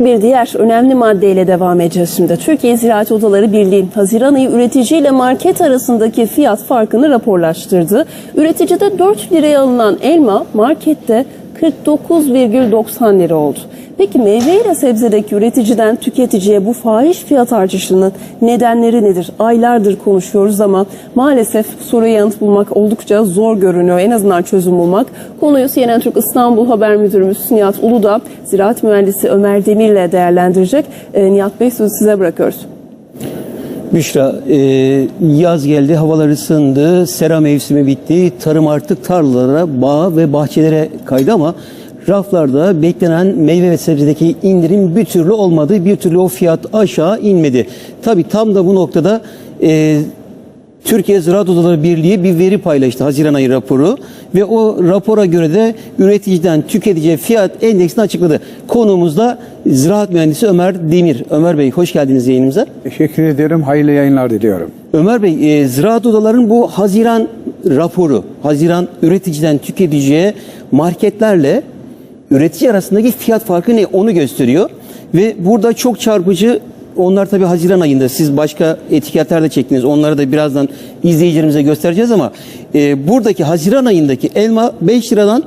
Bir diğer önemli maddeyle devam edeceğiz şimdi. Türkiye Ziraat Odaları Birliği Haziran ayı üretici ile market arasındaki fiyat farkını raporlaştırdı. Üreticide 4 liraya alınan elma markette 49,90 lira oldu. Peki meyve ile sebzedeki üreticiden tüketiciye bu fahiş fiyat artışının nedenleri nedir? Aylardır konuşuyoruz ama maalesef soruya yanıt bulmak oldukça zor görünüyor. En azından çözüm bulmak. Konuyu CNN Türk İstanbul Haber Müdürümüz Nihat Uludağ, Ziraat Mühendisi Ömer Demir ile değerlendirecek. Ee, Nihat Bey sözü size bırakıyoruz. Büşra, e, yaz geldi, havalar ısındı, sera mevsimi bitti, tarım artık tarlalara, bağ ve bahçelere kaydı ama raflarda beklenen meyve ve sebzedeki indirim bir türlü olmadı, bir türlü o fiyat aşağı inmedi. Tabi tam da bu noktada e, Türkiye Ziraat Odaları Birliği bir veri paylaştı Haziran ayı raporu ve o rapora göre de üreticiden tüketiciye fiyat endeksini açıkladı. Konuğumuzda Ziraat Mühendisi Ömer Demir. Ömer Bey hoş geldiniz yayınımıza. Teşekkür ediyorum. Hayırlı yayınlar diliyorum. Ömer Bey, e, ziraat odaların bu Haziran raporu, Haziran üreticiden tüketiciye marketlerle üretici arasındaki fiyat farkı ne onu gösteriyor. Ve burada çok çarpıcı, onlar tabi Haziran ayında siz başka etiketler de çektiniz. Onları da birazdan izleyicilerimize göstereceğiz ama e, buradaki Haziran ayındaki elma 5 liradan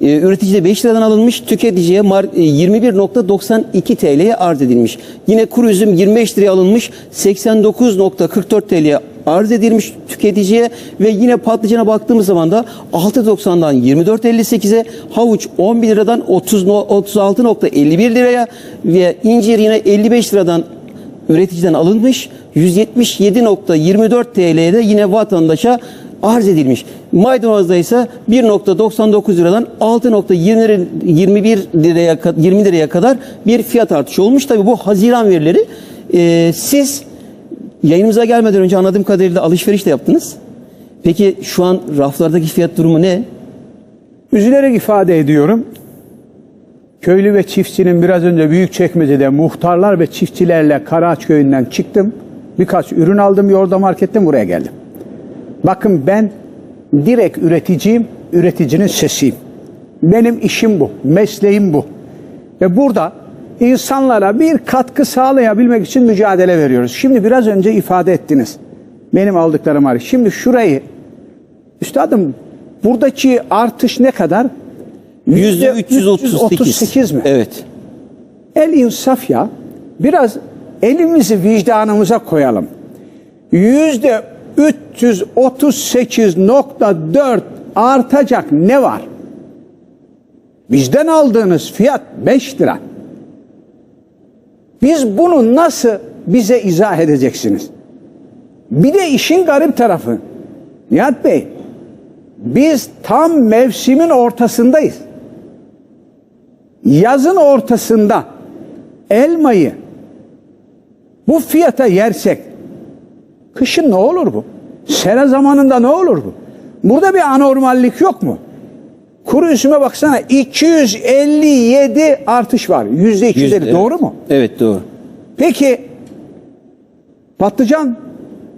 e, üreticide 5 liradan alınmış, tüketiciye mar- e, 21.92 TL'ye arz edilmiş. Yine kuru üzüm 25 liraya alınmış, 89.44 TL'ye arz edilmiş tüketiciye ve yine patlıcana baktığımız zaman da 6.90'dan 24.58'e, havuç 11 liradan 30 no- 36.51 liraya ve incir yine 55 liradan üreticiden alınmış 177.24 TL'ye de yine vatandaşa arz edilmiş. Maydanozda ise 1.99 liradan 6.21 liraya ka- 20 liraya kadar bir fiyat artışı olmuş. Tabi bu Haziran verileri. Ee, siz yayınımıza gelmeden önce anladığım kadarıyla alışveriş de yaptınız. Peki şu an raflardaki fiyat durumu ne? Üzülerek ifade ediyorum. Köylü ve çiftçinin biraz önce Büyükçekmece'de muhtarlar ve çiftçilerle Karaağaç köyünden çıktım. Birkaç ürün aldım yolda marketten buraya geldim. Bakın ben direkt üreticiyim, üreticinin sesiyim. Benim işim bu, mesleğim bu. Ve burada insanlara bir katkı sağlayabilmek için mücadele veriyoruz. Şimdi biraz önce ifade ettiniz. Benim aldıklarım var. Şimdi şurayı, üstadım buradaki artış ne kadar? Yüzde 338. 338 mi? Evet. El insaf ya. Biraz elimizi vicdanımıza koyalım. Yüzde 338.4 artacak ne var? Bizden aldığınız fiyat 5 lira. Biz bunu nasıl bize izah edeceksiniz? Bir de işin garip tarafı. Nihat Bey, biz tam mevsimin ortasındayız yazın ortasında elmayı bu fiyata yersek kışın ne olur bu? Sera zamanında ne olur bu? Burada bir anormallik yok mu? Kuru üzüme baksana 257 artış var. Yüzde 250 Yüzde- doğru mu? Evet doğru. Peki patlıcan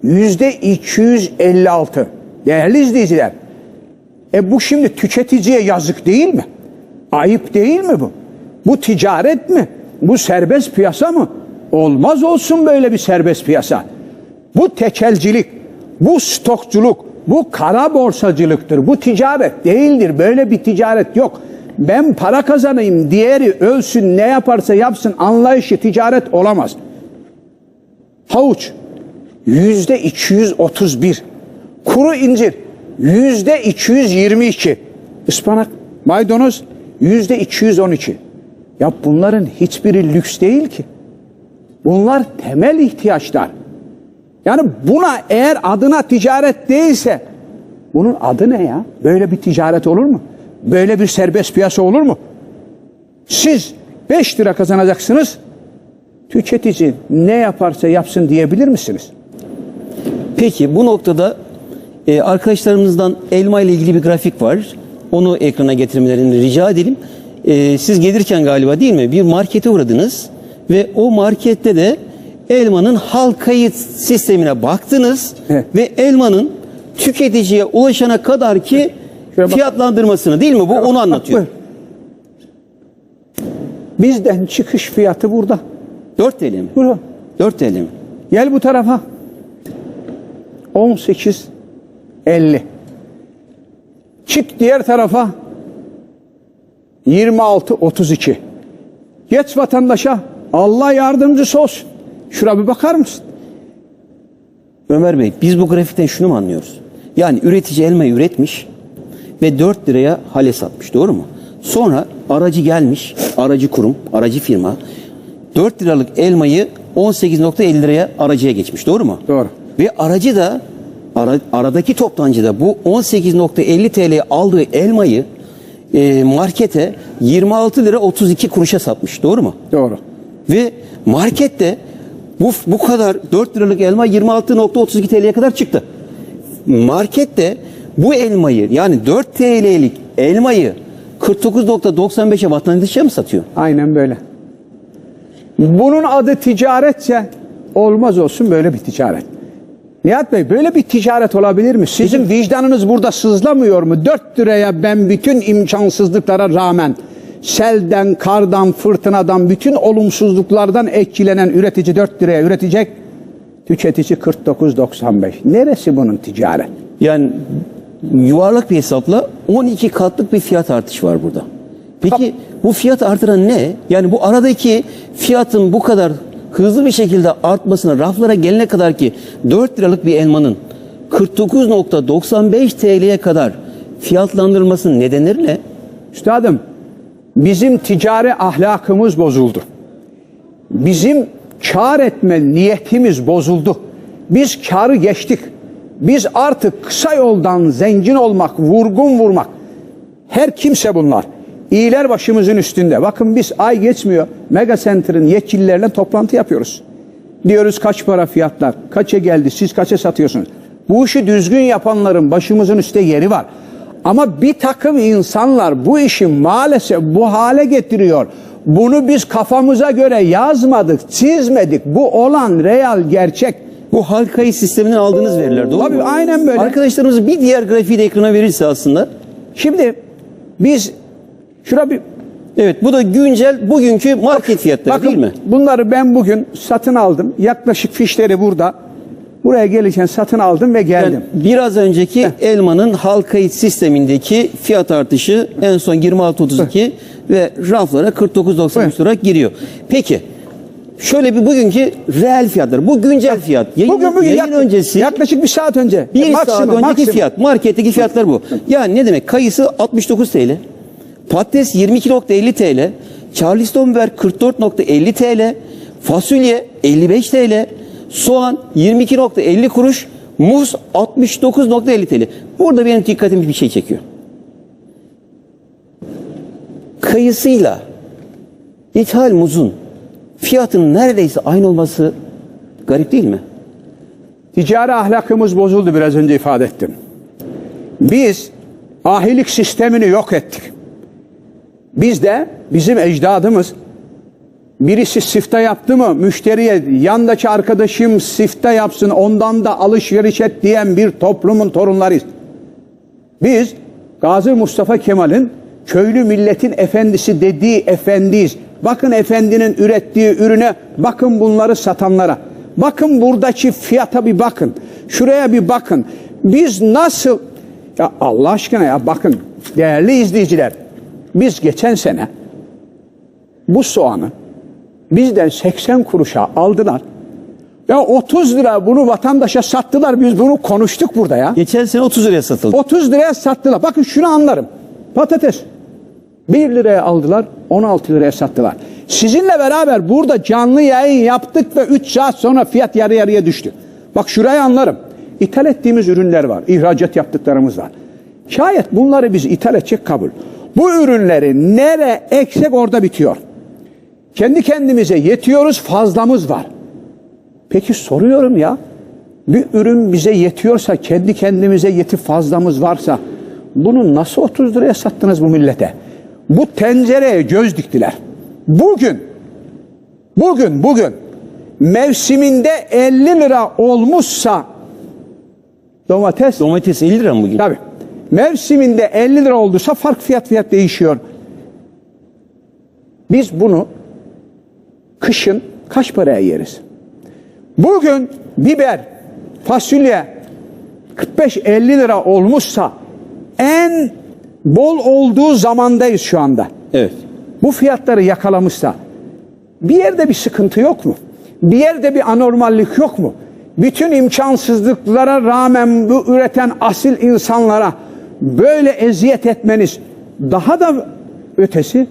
yüzde 256. Değerli izleyiciler. E bu şimdi tüketiciye yazık değil mi? Ayıp değil mi bu? Bu ticaret mi? Bu serbest piyasa mı? Olmaz olsun böyle bir serbest piyasa. Bu tekelcilik, bu stokçuluk, bu kara borsacılıktır. Bu ticaret değildir. Böyle bir ticaret yok. Ben para kazanayım, diğeri ölsün, ne yaparsa yapsın anlayışı ticaret olamaz. Havuç yüzde 231. Kuru incir yüzde 222. Ispanak, maydanoz yüzde 212. Ya bunların hiçbiri lüks değil ki. Bunlar temel ihtiyaçlar. Yani buna eğer adına ticaret değilse bunun adı ne ya? Böyle bir ticaret olur mu? Böyle bir serbest piyasa olur mu? Siz 5 lira kazanacaksınız. Tüketici ne yaparsa yapsın diyebilir misiniz? Peki bu noktada e, arkadaşlarımızdan elma ile ilgili bir grafik var. Onu ekrana getirmelerini rica edelim. E, siz gelirken galiba değil mi bir markete uğradınız ve o markette de elmanın hal kayıt sistemine baktınız Evet. ve elmanın tüketiciye ulaşana kadar ki fiyatlandırmasını değil mi bu onu anlatıyor. Bizden çıkış fiyatı burada. 4 TL mi? Burada. 4 TL mi? Gel bu tarafa. 18.50. Çık diğer tarafa. 26.32. Geç vatandaşa. Allah yardımcısı olsun. Şuna bir bakar mısın? Ömer Bey biz bu grafikten şunu mu anlıyoruz? Yani üretici elmayı üretmiş ve 4 liraya hale satmış doğru mu? Sonra aracı gelmiş, aracı kurum, aracı firma 4 liralık elmayı 18.50 liraya aracıya geçmiş doğru mu? Doğru. Ve aracı da ara- aradaki toptancı da bu 18.50 TL'ye aldığı elmayı e, markete 26 lira 32 kuruşa satmış doğru mu? Doğru. Ve markette bu, bu kadar 4 liralık elma 26.32 TL'ye kadar çıktı. Markette bu elmayı yani 4 TL'lik elmayı 49.95'e vatandaşa mı satıyor? Aynen böyle. Bunun adı ticaretse olmaz olsun böyle bir ticaret. Nihat Bey böyle bir ticaret olabilir mi? Sizin vicdanınız burada sızlamıyor mu? 4 liraya ben bütün imkansızlıklara rağmen selden, kardan, fırtınadan, bütün olumsuzluklardan etkilenen üretici 4 liraya üretecek. Tüketici 49.95. Neresi bunun ticaret? Yani yuvarlak bir hesapla 12 katlık bir fiyat artışı var burada. Peki bu fiyat artıran ne? Yani bu aradaki fiyatın bu kadar hızlı bir şekilde artmasına raflara gelene kadar ki 4 liralık bir elmanın 49.95 TL'ye kadar fiyatlandırılmasının nedenleri ne? Üstadım bizim ticari ahlakımız bozuldu. Bizim kar etme niyetimiz bozuldu. Biz karı geçtik. Biz artık kısa yoldan zengin olmak, vurgun vurmak. Her kimse bunlar. İyiler başımızın üstünde. Bakın biz ay geçmiyor. Mega Center'ın yetkililerle toplantı yapıyoruz. Diyoruz kaç para fiyatlar, kaça geldi, siz kaça satıyorsunuz? Bu işi düzgün yapanların başımızın üstte yeri var. Ama bir takım insanlar bu işi maalesef bu hale getiriyor. Bunu biz kafamıza göre yazmadık, çizmedik. Bu olan real gerçek. Bu halkayı sisteminden aldığınız veriler doğru Tabii, mu? aynen böyle. Arkadaşlarımız bir diğer grafiği de ekrana verirse aslında. Şimdi biz şura bir Evet bu da güncel bugünkü market fiyatları Bakın, değil mi? Bunları ben bugün satın aldım. Yaklaşık fişleri burada. Buraya gelirken satın aldım ve geldim. Yani biraz önceki elmanın halkayı sistemindeki fiyat artışı en son 26.32 ve raflara 49.93 olarak giriyor. Peki şöyle bir bugünkü reel fiyatlar. Bu güncel fiyat. Yayın, bugün bugün yayın yak- öncesi yaklaşık bir saat önce. bir Maksimum, saat önceki maksimum. fiyat. Marketteki fiyatlar bu. Yani ne demek? Kayısı 69 TL. Patates 22.50 TL. Charleston biber 44.50 TL. Fasulye 55 TL. Soğan 22.50 kuruş. Muz 69.50 TL. Burada benim dikkatimi bir şey çekiyor. Kayısıyla ithal muzun fiyatının neredeyse aynı olması garip değil mi? Ticari ahlakımız bozuldu biraz önce ifade ettim. Biz ahilik sistemini yok ettik. Biz de bizim ecdadımız birisi sifte yaptı mı müşteriye yandaki arkadaşım sifte yapsın ondan da alışveriş et diyen bir toplumun torunlarıyız. Biz Gazi Mustafa Kemal'in köylü milletin efendisi dediği efendiyiz. Bakın efendinin ürettiği ürüne, bakın bunları satanlara. Bakın buradaki fiyata bir bakın. Şuraya bir bakın. Biz nasıl ya Allah aşkına ya bakın değerli izleyiciler. Biz geçen sene bu soğanı bizden 80 kuruşa aldılar. Ya 30 lira bunu vatandaşa sattılar. Biz bunu konuştuk burada ya. Geçen sene 30 liraya satıldı. 30 liraya sattılar. Bakın şunu anlarım. Patates 1 liraya aldılar, 16 liraya sattılar. Sizinle beraber burada canlı yayın yaptık ve 3 saat sonra fiyat yarı yarıya düştü. Bak şurayı anlarım. İthal ettiğimiz ürünler var, ihracat yaptıklarımız var. Şayet bunları biz ithal edecek kabul. Bu ürünleri nere eksek orada bitiyor. Kendi kendimize yetiyoruz, fazlamız var. Peki soruyorum ya. Bir ürün bize yetiyorsa, kendi kendimize yetip fazlamız varsa bunu nasıl 30 liraya sattınız bu millete? Bu tencereye göz diktiler. Bugün, bugün, bugün mevsiminde 50 lira olmuşsa domates Domates 50 lira mı bugün? Tabii. Mevsiminde 50 lira olduysa fark fiyat fiyat değişiyor. Biz bunu kışın kaç paraya yeriz? Bugün biber, fasulye 45-50 lira olmuşsa en bol olduğu zamandayız şu anda. Evet. Bu fiyatları yakalamışsa bir yerde bir sıkıntı yok mu? Bir yerde bir anormallik yok mu? Bütün imkansızlıklara rağmen bu üreten asil insanlara böyle eziyet etmeniz daha da ötesi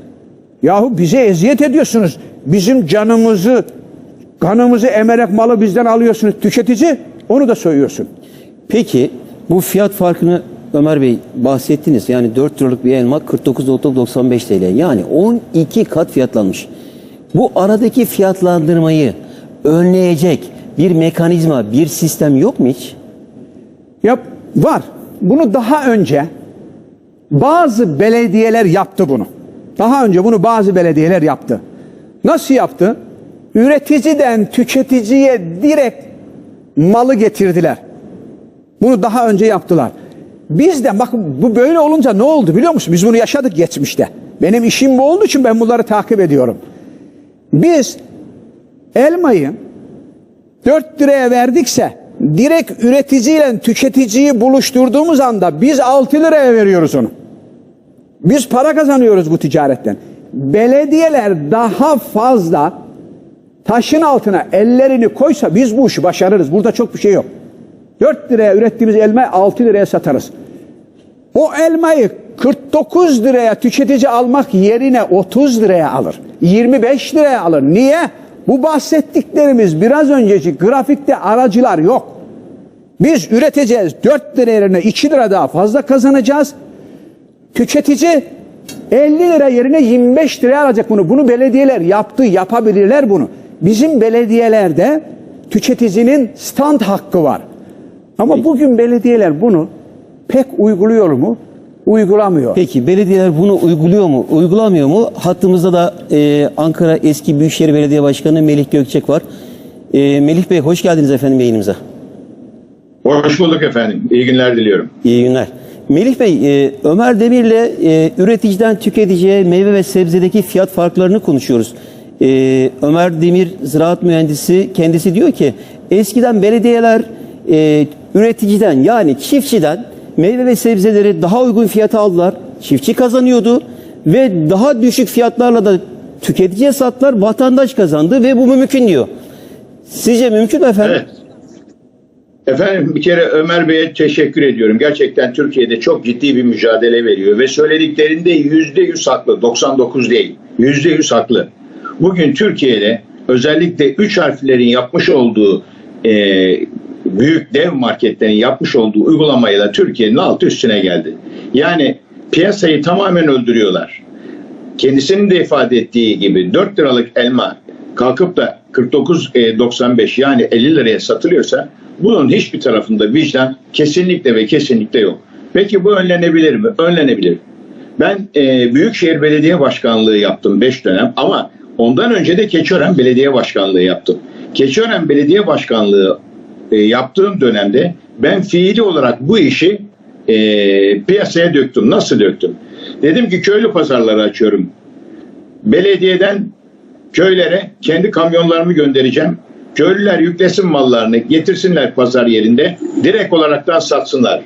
yahu bize eziyet ediyorsunuz. Bizim canımızı kanımızı emerek malı bizden alıyorsunuz tüketici onu da soyuyorsun. Peki bu fiyat farkını Ömer Bey bahsettiniz. Yani 4 liralık bir elma 49.95 TL. Yani 12 kat fiyatlanmış. Bu aradaki fiyatlandırmayı önleyecek bir mekanizma, bir sistem yok mu hiç? Yap var. Bunu daha önce bazı belediyeler yaptı bunu. Daha önce bunu bazı belediyeler yaptı. Nasıl yaptı? Üreticiden tüketiciye direkt malı getirdiler. Bunu daha önce yaptılar. Biz de bakın bu böyle olunca ne oldu biliyor musun? Biz bunu yaşadık geçmişte. Benim işim bu olduğu için ben bunları takip ediyorum. Biz elmayı 4 liraya verdikse direkt üreticiyle tüketiciyi buluşturduğumuz anda biz 6 liraya veriyoruz onu. Biz para kazanıyoruz bu ticaretten. Belediyeler daha fazla taşın altına ellerini koysa biz bu işi başarırız. Burada çok bir şey yok. 4 liraya ürettiğimiz elmayı 6 liraya satarız. O elmayı 49 liraya tüketici almak yerine 30 liraya alır. 25 liraya alır. Niye? Bu bahsettiklerimiz biraz önceki grafikte aracılar yok. Biz üreteceğiz 4 lira yerine 2 lira daha fazla kazanacağız. Tüketici 50 lira yerine 25 liraya alacak bunu. Bunu belediyeler yaptı, yapabilirler bunu. Bizim belediyelerde tüketicinin stand hakkı var. Ama bugün belediyeler bunu pek uyguluyor mu? Uygulamıyor. Peki belediyeler bunu uyguluyor mu, uygulamıyor mu? Hattımızda da e, Ankara Eski Büyükşehir Belediye Başkanı Melih Gökçek var. E, Melih Bey hoş geldiniz efendim yayınımıza. Hoş bulduk efendim. İyi günler diliyorum. İyi günler. Melih Bey, e, Ömer Demir'le e, üreticiden tüketiciye meyve ve sebzedeki fiyat farklarını konuşuyoruz. E, Ömer Demir ziraat mühendisi kendisi diyor ki eskiden belediyeler e, üreticiden yani çiftçiden meyve ve sebzeleri daha uygun fiyata aldılar. Çiftçi kazanıyordu ve daha düşük fiyatlarla da tüketiciye sattılar. Vatandaş kazandı ve bu mümkün diyor. Sizce mümkün mü efendim? Evet. Efendim bir kere Ömer Bey'e teşekkür ediyorum. Gerçekten Türkiye'de çok ciddi bir mücadele veriyor ve söylediklerinde yüzde yüz haklı. 99 değil. Yüzde yüz haklı. Bugün Türkiye'de özellikle üç harflerin yapmış olduğu e, büyük dev marketlerin yapmış olduğu uygulamayla Türkiye'nin altı üstüne geldi. Yani piyasayı tamamen öldürüyorlar. kendisinin de ifade ettiği gibi 4 liralık elma kalkıp da 49.95 yani 50 liraya satılıyorsa bunun hiçbir tarafında vicdan kesinlikle ve kesinlikle yok. Peki bu önlenebilir mi? Önlenebilir. Ben e, Büyükşehir Belediye Başkanlığı yaptım 5 dönem ama ondan önce de Keçiören Belediye Başkanlığı yaptım. Keçiören Belediye Başkanlığı e, yaptığım dönemde ben fiili olarak bu işi e, piyasaya döktüm. Nasıl döktüm? Dedim ki köylü pazarları açıyorum. Belediyeden köylere kendi kamyonlarımı göndereceğim. Köylüler yüklesin mallarını, getirsinler pazar yerinde. Direkt olaraktan satsınlar.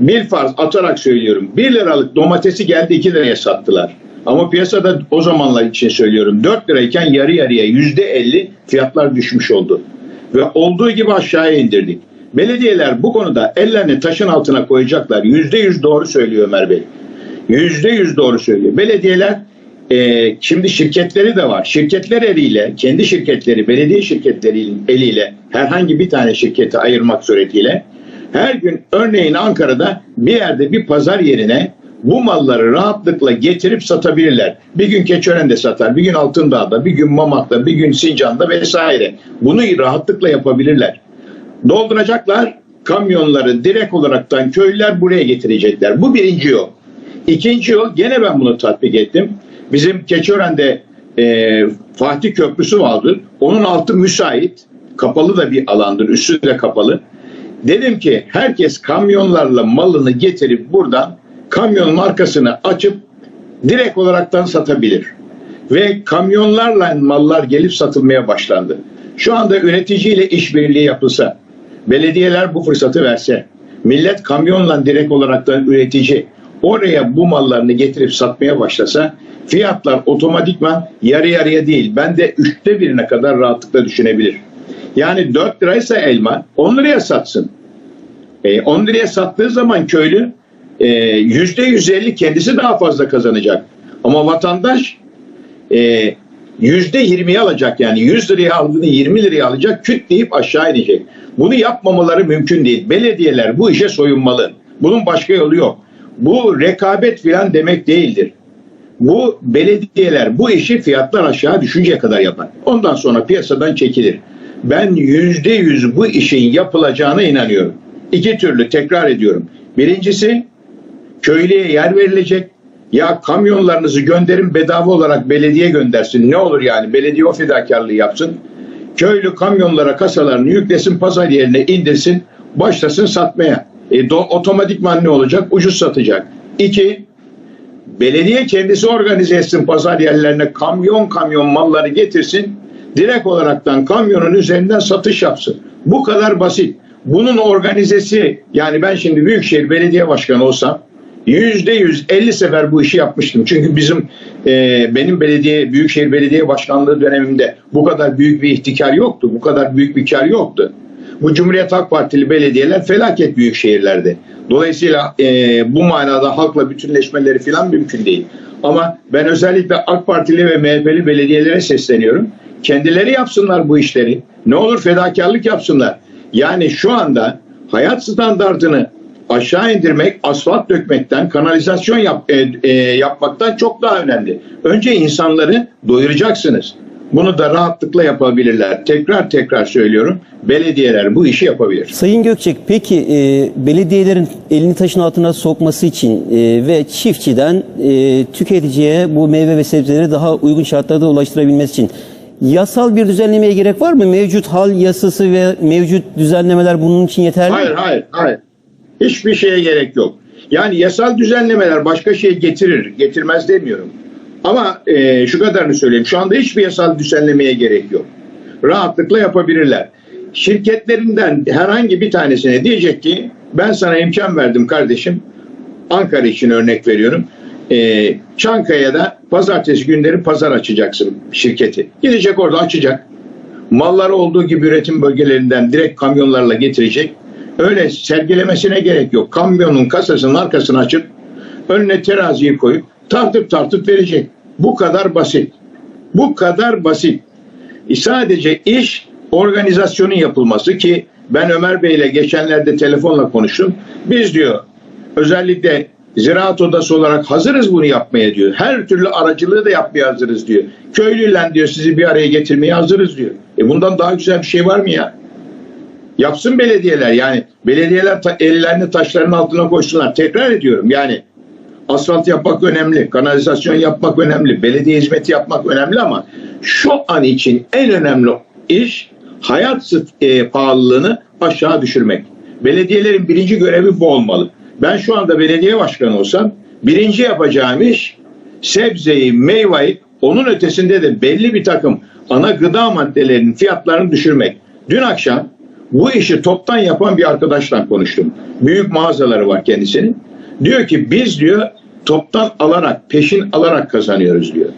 Bir farz atarak söylüyorum. 1 liralık domatesi geldi 2 liraya sattılar. Ama piyasada o zamanlar için söylüyorum 4 lirayken yarı yarıya %50 fiyatlar düşmüş oldu. Ve olduğu gibi aşağıya indirdik. Belediyeler bu konuda ellerini taşın altına koyacaklar. %100 doğru söylüyor Ömer Bey. Yüzde yüz doğru söylüyor. Belediyeler e, şimdi şirketleri de var. Şirketler eliyle, kendi şirketleri, belediye şirketleri eliyle herhangi bir tane şirketi ayırmak suretiyle her gün örneğin Ankara'da bir yerde bir pazar yerine bu malları rahatlıkla getirip satabilirler. Bir gün Keçören'de satar, bir gün Altındağ'da, bir gün Mamak'ta, bir gün Sincan'da vesaire. Bunu rahatlıkla yapabilirler. Dolduracaklar kamyonları direkt olaraktan köylüler buraya getirecekler. Bu birinci yol. İkinci yol gene ben bunu tatbik ettim. Bizim Keçiören'de e, Fatih Köprüsü vardı. Onun altı müsait. Kapalı da bir alandır. Üstü de kapalı. Dedim ki herkes kamyonlarla malını getirip buradan kamyonun arkasını açıp direkt olaraktan satabilir. Ve kamyonlarla mallar gelip satılmaya başlandı. Şu anda üreticiyle işbirliği yapılsa, belediyeler bu fırsatı verse, millet kamyonla direkt olaraktan üretici oraya bu mallarını getirip satmaya başlasa fiyatlar otomatikman yarı yarıya değil ben de üçte birine kadar rahatlıkla düşünebilir. Yani 4 liraysa elma 10 liraya satsın. E, 10 liraya sattığı zaman köylü e, yüzde 150 kendisi daha fazla kazanacak. Ama vatandaş e, yüzde 20'yi alacak yani 100 liraya aldığını 20 liraya alacak küt deyip aşağı inecek. Bunu yapmamaları mümkün değil. Belediyeler bu işe soyunmalı. Bunun başka yolu yok. Bu rekabet filan demek değildir. Bu belediyeler bu işi fiyatlar aşağı düşünceye kadar yapar. Ondan sonra piyasadan çekilir. Ben yüzde yüz bu işin yapılacağına inanıyorum. İki türlü tekrar ediyorum. Birincisi köylüye yer verilecek. Ya kamyonlarınızı gönderin bedava olarak belediye göndersin. Ne olur yani belediye o fedakarlığı yapsın. Köylü kamyonlara kasalarını yüklesin pazar yerine indirsin başlasın satmaya. E, do, otomatikman ne olacak? Ucuz satacak. İki, belediye kendisi organize etsin pazar yerlerine kamyon kamyon malları getirsin. Direkt olaraktan kamyonun üzerinden satış yapsın. Bu kadar basit. Bunun organizesi yani ben şimdi Büyükşehir Belediye Başkanı olsam yüzde yüz 50 sefer bu işi yapmıştım. Çünkü bizim e, benim belediye Büyükşehir Belediye Başkanlığı dönemimde bu kadar büyük bir ihtikar yoktu. Bu kadar büyük bir kar yoktu. Bu Cumhuriyet Halk Partili belediyeler felaket büyük şehirlerde. Dolayısıyla e, bu manada halkla bütünleşmeleri falan mümkün değil. Ama ben özellikle AK Partili ve MHP'li belediyelere sesleniyorum. Kendileri yapsınlar bu işleri. Ne olur fedakarlık yapsınlar. Yani şu anda hayat standartını aşağı indirmek, asfalt dökmekten, kanalizasyon yap, e, e, yapmaktan çok daha önemli. Önce insanları doyuracaksınız. Bunu da rahatlıkla yapabilirler. Tekrar tekrar söylüyorum. Belediyeler bu işi yapabilir. Sayın Gökçek peki e, belediyelerin elini taşın altına sokması için e, ve çiftçiden e, tüketiciye bu meyve ve sebzeleri daha uygun şartlarda ulaştırabilmesi için yasal bir düzenlemeye gerek var mı? Mevcut hal yasası ve mevcut düzenlemeler bunun için yeterli mi? Hayır, hayır, hayır. Hiçbir şeye gerek yok. Yani yasal düzenlemeler başka şey getirir, getirmez demiyorum. Ama e, şu kadarını söyleyeyim. Şu anda hiçbir yasal düzenlemeye gerek yok. Rahatlıkla yapabilirler. Şirketlerinden herhangi bir tanesine diyecek ki ben sana imkan verdim kardeşim. Ankara için örnek veriyorum. E, Çankaya'da pazartesi günleri pazar açacaksın şirketi. Gidecek orada açacak. Malları olduğu gibi üretim bölgelerinden direkt kamyonlarla getirecek. Öyle sergilemesine gerek yok. Kamyonun kasasının arkasını açıp önüne teraziyi koyup tartıp tartıp verecek. Bu kadar basit. Bu kadar basit. E sadece iş organizasyonun yapılması ki ben Ömer Bey ile geçenlerde telefonla konuştum. Biz diyor özellikle ziraat odası olarak hazırız bunu yapmaya diyor. Her türlü aracılığı da yapmaya hazırız diyor. Köylüyle diyor sizi bir araya getirmeye hazırız diyor. E bundan daha güzel bir şey var mı ya? Yapsın belediyeler yani belediyeler ta, ellerini taşların altına koysunlar. Tekrar ediyorum yani asfalt yapmak önemli, kanalizasyon yapmak önemli, belediye hizmeti yapmak önemli ama şu an için en önemli iş hayat e, pahalılığını aşağı düşürmek. Belediyelerin birinci görevi bu olmalı. Ben şu anda belediye başkanı olsam birinci yapacağım iş sebzeyi, meyveyi onun ötesinde de belli bir takım ana gıda maddelerinin fiyatlarını düşürmek. Dün akşam bu işi toptan yapan bir arkadaşla konuştum. Büyük mağazaları var kendisinin. Diyor ki biz diyor toptan alarak, peşin alarak kazanıyoruz diyor.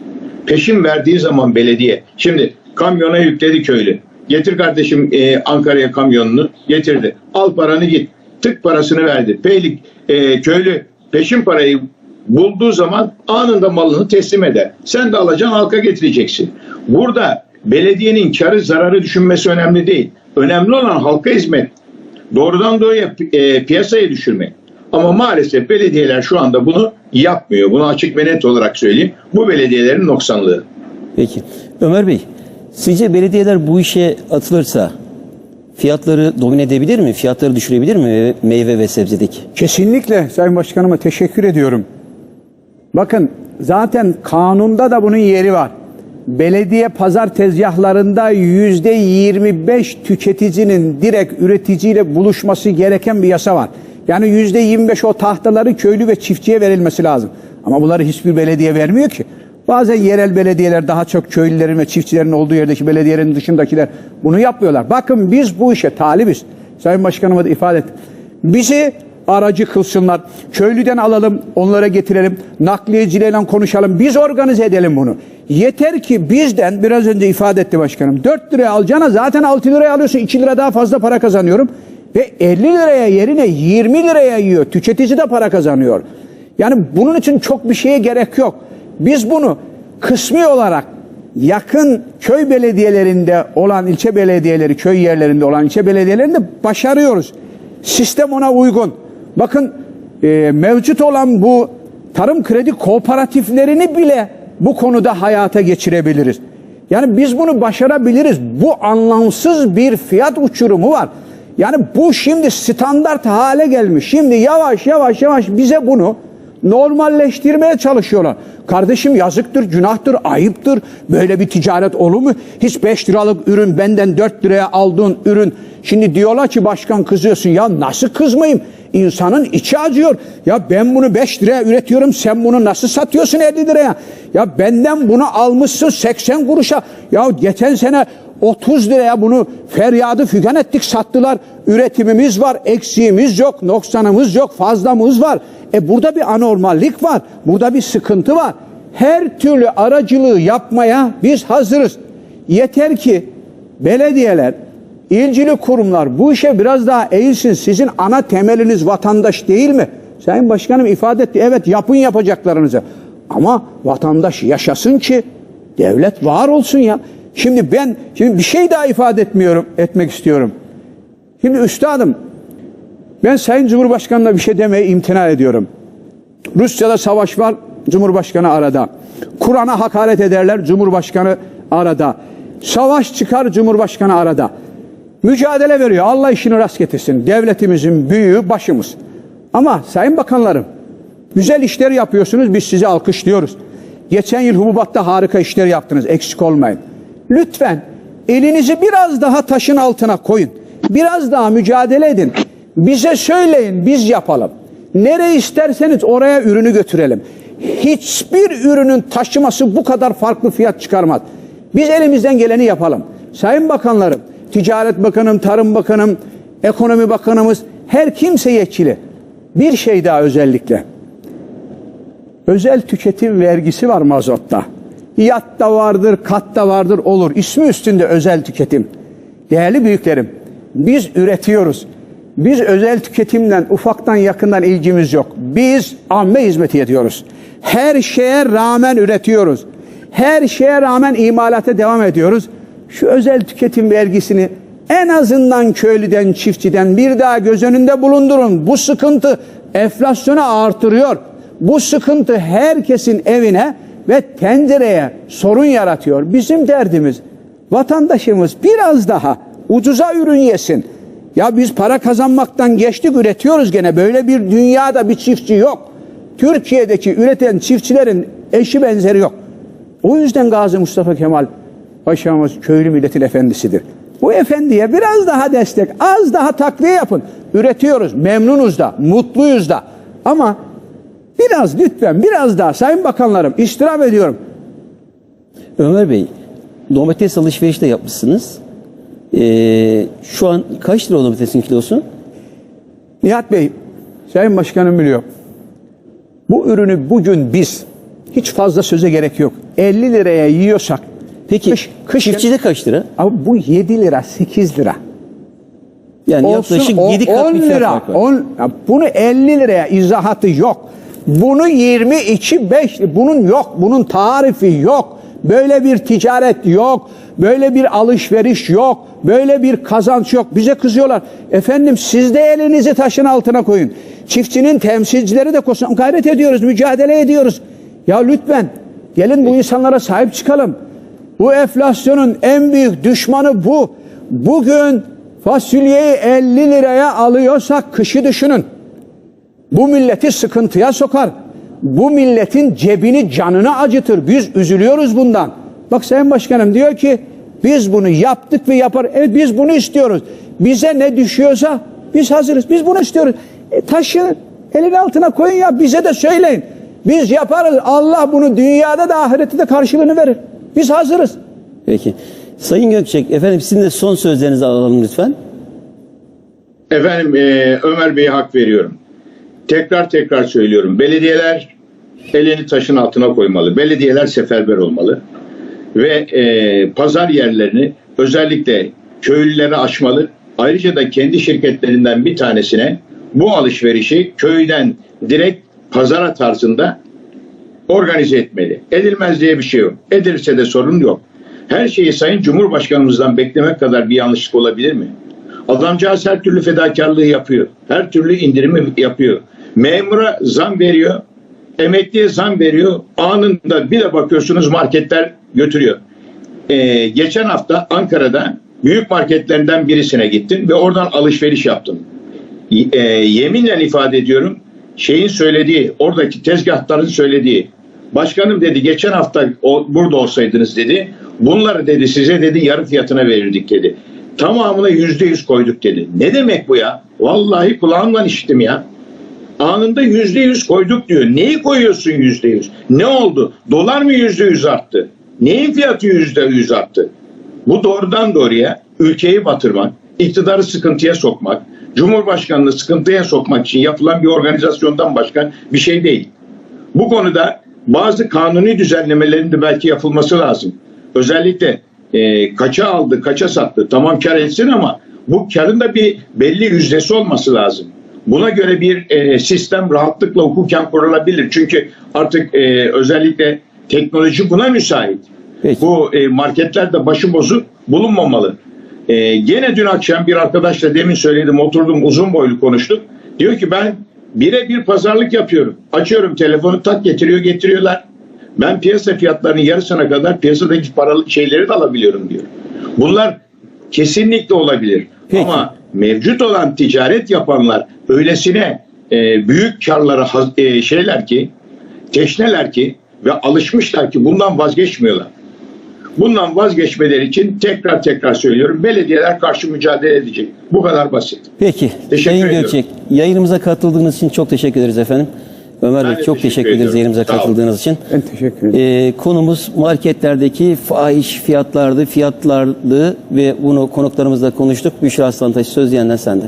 Peşin verdiği zaman belediye. Şimdi kamyona yükledi köylü. Getir kardeşim e, Ankara'ya kamyonunu getirdi. Al paranı git. Tık parasını verdi. Peylik e, köylü peşin parayı bulduğu zaman anında malını teslim eder. Sen de alacaksın halka getireceksin. Burada belediyenin karı zararı düşünmesi önemli değil. Önemli olan halka hizmet. Doğrudan doğruya e, piyasayı düşürmek. Ama maalesef belediyeler şu anda bunu yapmıyor. Bunu açık ve net olarak söyleyeyim. Bu belediyelerin noksanlığı. Peki. Ömer Bey, sizce belediyeler bu işe atılırsa fiyatları domine edebilir mi? Fiyatları düşürebilir mi meyve ve sebzedeki? Kesinlikle Sayın Başkanıma teşekkür ediyorum. Bakın zaten kanunda da bunun yeri var. Belediye pazar tezgahlarında yüzde 25 tüketicinin direkt üreticiyle buluşması gereken bir yasa var. Yani yüzde 25 o tahtaları köylü ve çiftçiye verilmesi lazım. Ama bunları hiçbir belediye vermiyor ki. Bazen yerel belediyeler daha çok köylülerin ve çiftçilerin olduğu yerdeki belediyelerin dışındakiler bunu yapmıyorlar. Bakın biz bu işe talibiz. Sayın Başkanıma da ifade ettim. Bizi aracı kılsınlar. Köylüden alalım, onlara getirelim. Nakliyecilerle konuşalım. Biz organize edelim bunu. Yeter ki bizden biraz önce ifade etti başkanım. 4 liraya alacağına zaten 6 liraya alıyorsun. 2 lira daha fazla para kazanıyorum. Ve 50 liraya yerine 20 liraya yiyor. Tüketici de para kazanıyor. Yani bunun için çok bir şeye gerek yok. Biz bunu kısmi olarak yakın köy belediyelerinde olan ilçe belediyeleri, köy yerlerinde olan ilçe belediyelerinde başarıyoruz. Sistem ona uygun. Bakın e, mevcut olan bu tarım kredi kooperatiflerini bile bu konuda hayata geçirebiliriz. Yani biz bunu başarabiliriz. Bu anlamsız bir fiyat uçurumu var. Yani bu şimdi standart hale gelmiş. Şimdi yavaş yavaş yavaş bize bunu normalleştirmeye çalışıyorlar. Kardeşim yazıktır, günahtır, ayıptır. Böyle bir ticaret olur mu? Hiç 5 liralık ürün benden 4 liraya aldığın ürün. Şimdi diyorlar ki başkan kızıyorsun. Ya nasıl kızmayayım? İnsanın içi acıyor. Ya ben bunu 5 liraya üretiyorum. Sen bunu nasıl satıyorsun 50 liraya? Ya benden bunu almışsın 80 kuruşa. Ya geçen sene 30 liraya bunu feryadı fügan ettik sattılar. Üretimimiz var, eksiğimiz yok, noksanımız yok, fazlamız var. E burada bir anormallik var. Burada bir sıkıntı var. Her türlü aracılığı yapmaya biz hazırız. Yeter ki belediyeler, ilgili kurumlar bu işe biraz daha eğilsin. Sizin ana temeliniz vatandaş değil mi? Sayın Başkanım ifade etti. Evet yapın yapacaklarınızı. Ama vatandaş yaşasın ki devlet var olsun ya. Şimdi ben şimdi bir şey daha ifade etmiyorum, etmek istiyorum. Şimdi üstadım ben Sayın Cumhurbaşkanı'na bir şey demeye imtina ediyorum. Rusya'da savaş var, Cumhurbaşkanı arada. Kur'an'a hakaret ederler, Cumhurbaşkanı arada. Savaş çıkar, Cumhurbaşkanı arada. Mücadele veriyor. Allah işini rast getirsin. Devletimizin büyüğü başımız. Ama Sayın Bakanlarım, güzel işler yapıyorsunuz, biz sizi alkışlıyoruz. Geçen yıl Hububat'ta harika işler yaptınız, eksik olmayın. Lütfen elinizi biraz daha taşın altına koyun. Biraz daha mücadele edin. Bize söyleyin, biz yapalım. Nereye isterseniz oraya ürünü götürelim. Hiçbir ürünün taşıması bu kadar farklı fiyat çıkarmaz. Biz elimizden geleni yapalım. Sayın Bakanlarım, Ticaret Bakanım, Tarım Bakanım, Ekonomi Bakanımız, her kimse yetkili. Bir şey daha özellikle. Özel tüketim vergisi var mazotta. Yat da vardır, kat da vardır olur. İsmi üstünde özel tüketim. Değerli büyüklerim, biz üretiyoruz. Biz özel tüketimden ufaktan yakından ilgimiz yok. Biz amme hizmeti ediyoruz. Her şeye rağmen üretiyoruz. Her şeye rağmen imalata devam ediyoruz. Şu özel tüketim vergisini en azından köylüden, çiftçiden bir daha göz önünde bulundurun. Bu sıkıntı enflasyonu artırıyor. Bu sıkıntı herkesin evine ve tencereye sorun yaratıyor. Bizim derdimiz vatandaşımız biraz daha ucuza ürün yesin. Ya biz para kazanmaktan geçtik üretiyoruz gene. Böyle bir dünyada bir çiftçi yok. Türkiye'deki üreten çiftçilerin eşi benzeri yok. O yüzden Gazi Mustafa Kemal Paşa'mız köylü milletin efendisidir. Bu efendiye biraz daha destek, az daha takviye yapın. Üretiyoruz, memnunuz da, mutluyuz da. Ama biraz lütfen biraz daha Sayın Bakanlarım istirham ediyorum. Ömer Bey, domates alışverişi de yapmışsınız. Ee, şu an kaç lira domatesin kilosu? Nihat Bey, Sayın Başkanım biliyor. Bu ürünü bugün biz hiç fazla söze gerek yok. 50 liraya yiyorsak Peki Kış- kışın- çiftçide kaç lira? ama bu 7 lira 8 lira. Yani Olsun, yaklaşık o- 7 kat 10 bir fiyat lira. farkı var. 10, ya bunu 50 liraya izahatı yok. Bunu 22 5 bunun yok. Bunun tarifi yok. Böyle bir ticaret yok. Böyle bir alışveriş yok. Böyle bir kazanç yok. Bize kızıyorlar. Efendim siz de elinizi taşın altına koyun. Çiftçinin temsilcileri de koysun. Gayret ediyoruz, mücadele ediyoruz. Ya lütfen gelin bu insanlara sahip çıkalım. Bu enflasyonun en büyük düşmanı bu. Bugün fasulyeyi 50 liraya alıyorsak kışı düşünün. Bu milleti sıkıntıya sokar. Bu milletin cebini canını acıtır. Biz üzülüyoruz bundan. Bak Sayın Başkanım diyor ki biz bunu yaptık ve yapar. Evet biz bunu istiyoruz. Bize ne düşüyorsa biz hazırız. Biz bunu istiyoruz. E, taşı elin altına koyun ya bize de söyleyin. Biz yaparız. Allah bunu dünyada da ahirette de karşılığını verir. Biz hazırız. Peki. Sayın Gökçek, efendim sizin de son sözlerinizi alalım lütfen. Efendim e, Ömer Bey'e hak veriyorum. Tekrar tekrar söylüyorum. Belediyeler elini taşın altına koymalı. Belediyeler seferber olmalı. Ve e, pazar yerlerini özellikle köylülere açmalı. Ayrıca da kendi şirketlerinden bir tanesine bu alışverişi köyden direkt pazara tarzında organize etmeli. Edilmez diye bir şey yok. Edilirse de sorun yok. Her şeyi Sayın Cumhurbaşkanımızdan beklemek kadar bir yanlışlık olabilir mi? Adamcağız her türlü fedakarlığı yapıyor. Her türlü indirimi yapıyor. Memura zam veriyor. Emekliye zam veriyor. Anında bir de bakıyorsunuz marketler götürüyor. Ee, geçen hafta Ankara'da büyük marketlerinden birisine gittim ve oradan alışveriş yaptım. Y- e, yeminle ifade ediyorum şeyin söylediği oradaki tezgahların söylediği başkanım dedi geçen hafta o, burada olsaydınız dedi bunları dedi size dedi yarı fiyatına verirdik dedi. Tamamına yüzde yüz koyduk dedi. Ne demek bu ya? Vallahi kulağımdan işittim ya. Anında yüzde yüz koyduk diyor. Neyi koyuyorsun yüzde yüz? Ne oldu? Dolar mı yüzde yüz arttı? Neyin fiyatı yüzde yüz arttı? Bu doğrudan doğruya ülkeyi batırmak, iktidarı sıkıntıya sokmak, Cumhurbaşkanını sıkıntıya sokmak için yapılan bir organizasyondan başka bir şey değil. Bu konuda bazı kanuni düzenlemelerin de belki yapılması lazım. Özellikle e, kaça aldı, kaça sattı tamam kar etsin ama bu karın da bir belli yüzdesi olması lazım. Buna göre bir e, sistem rahatlıkla hukuken kurulabilir. Çünkü artık e, özellikle teknoloji buna müsait. Peki. Bu e, marketlerde başıbozu bulunmamalı. E, gene dün akşam bir arkadaşla demin söyledim oturdum uzun boylu konuştuk. Diyor ki ben birebir pazarlık yapıyorum. Açıyorum telefonu tak getiriyor getiriyorlar. Ben piyasa fiyatlarının yarısına kadar piyasadaki paralı şeyleri de alabiliyorum diyor. Bunlar kesinlikle olabilir. Peki. Ama mevcut olan ticaret yapanlar öylesine e, büyük karlara e, şeyler ki teşneler ki ve alışmışlar ki bundan vazgeçmiyorlar. Bundan vazgeçmeleri için tekrar tekrar söylüyorum belediyeler karşı mücadele edecek. Bu kadar basit. Peki. Teşekkür Sayın ediyorum. Gökçek, yayınımıza katıldığınız için çok teşekkür ederiz efendim. Ömer Ben Bey çok teşekkür teşekkür ederiz yayınımıza katıldığınız için. Ben teşekkür ederim. Ee, konumuz marketlerdeki fahiş fiyatlardı, fiyatlardı ve bunu konuklarımızla konuştuk. Büşra Aslantaş söz diyenler sende.